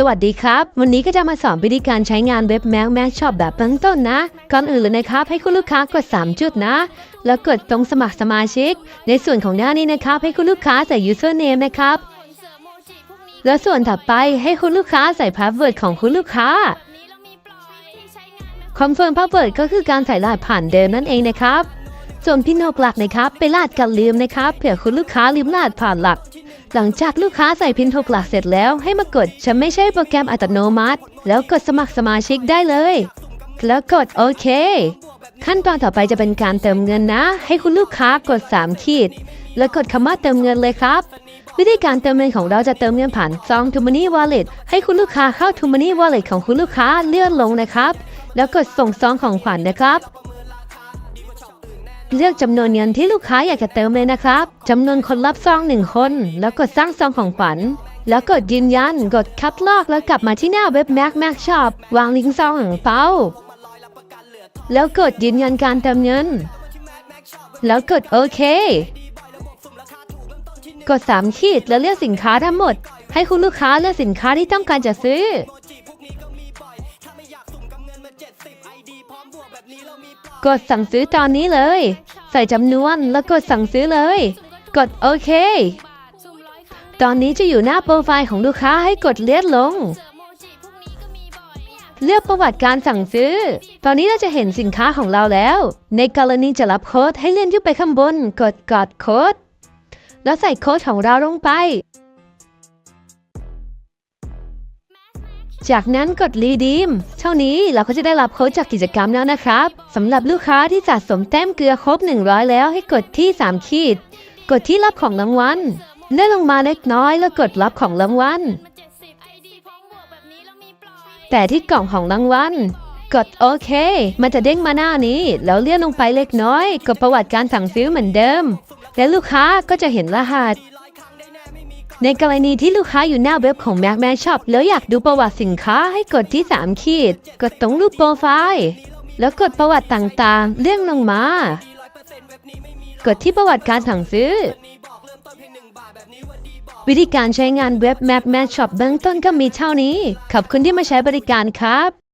สวัสดีครับ วันนี้ก็จะมาสอนวิธีการใช้งานเว็บ Mac Mac Shop แบบเบื้องต้นนะ ก่อนอื่นเลยนะครับ ให้คุณลูกค้ากด 3 จุดนะ แล้วกดตรงสมัครสมาชิก ในส่วนของหน้านี้นะครับ ให้คุณลูกค้าใส่ username นะครับ แล้วส่วนถัดไปให้คุณลูกค้าใส่ password ของคุณลูกค้าคอนเฟิร์มพาสเวิร์ดก็คือการใส่รหัสผ่านเดิมนั่นเองนะครับ ส่วนพินโนกหลักนะครับไปลาดกันลืมนะครับเผื่อคุณลูกค้าลืมรหัสผ่านหลัก หลังจากลูกค้าใส่พินโทกหลักเสร็จแล้วให้มากดฉันไม่ใช่โปรแกรมอัตโนมัติ แล้วกดสมัครสมาชิกได้เลย แล้วกดโอเค ขั้นตอนต่อไปจะเป็นการเติมเงินนะ ให้คุณลูกค้ากด 3 ขีด แล้วกดคำว่าเติมเงินเลยครับ วิธีการเติมเงินของเราจะเติมเงินผ่านซอง t o m o n e y Wallet ให้คุณลูกค้าเข้า t o m o n e y Wallet ของคุณลูกค้าเลื่อนลงนะครับ แล้วกดส่งซองของขวัญนะครับ เลือกจำนวนเงินที่ลูกค้าอยากจะเติมเลยนะครับจำนวนคนรับซองหนึ่งคน แล้วกดสร้างซองของขวัญแล้วกดยืนยัน กดคัดลอกแล้วกลับมาที่หน้าเว็บ Mac Mac Shop วางลิงก์ซองของเปาแล้วกดยืนยันการเติมเงิน แล้วกดโอเค กด3ขีดแล้วเลือกสินค้าทั้งหมด ให้คุณลูกค้าเลือกสินค้าที่ต้องการจะซื้อ กดสั่งซื้อตอนนี้เลย ใส่จำนวนแล้วกดสั่งซื้อเลย กดโอเค ตอนนี้จะอยู่หน้าโปรไฟล์ของลูกค้าให้กดเลือนลง เลือกประวัติการสั่งซื้อ ตอนนี้เราจะเห็นสินค้าของเราแล้ว ในกรณีจะรับโค้ดให้เลื่อนขึ้นไปข้างบน กดกดโค้ด แล้วใส่โค้ดของเราลงไป จากนั้นกดรีดีม เท่านี้เราก็จะได้รับโค้ดจากกิจกรรมแล้วนะครับสำหรับลูกค้าที่สะสมแต้มเกลือครบ 100 แล้วให้กดที่ 3 ขีด กดที่รับของรางวัลเลื่อนลงมาเล็กน้อยแล้วกดรับของรางวัลแต่ที่กล่องของรางวัลกดโอเค มันจะเด้งมาหน้านี้ แล้วเลื่อนลงไปเล็กน้อย กดประวัติการสั่งซื้อเหมือนเดิม และลูกค้าก็จะเห็นรหัส ในกรณีที่ลูกค้าอยู่หน้าเว็บของ Mac Man Shop แล้วอยากดูประวัติสินค้าให้กดที่ 3 ขีด กดตรงรูปโปรไฟล์ แล้วกดประวัติต่างๆ เลื่อนลงมา กดที่ประวัติการสั่งซื้อ วิธีการใช้งานเว็บ Mac Man Shop เบื้องต้นก็มีเท่านี้ ขอบคุณที่มาใช้บริการครับ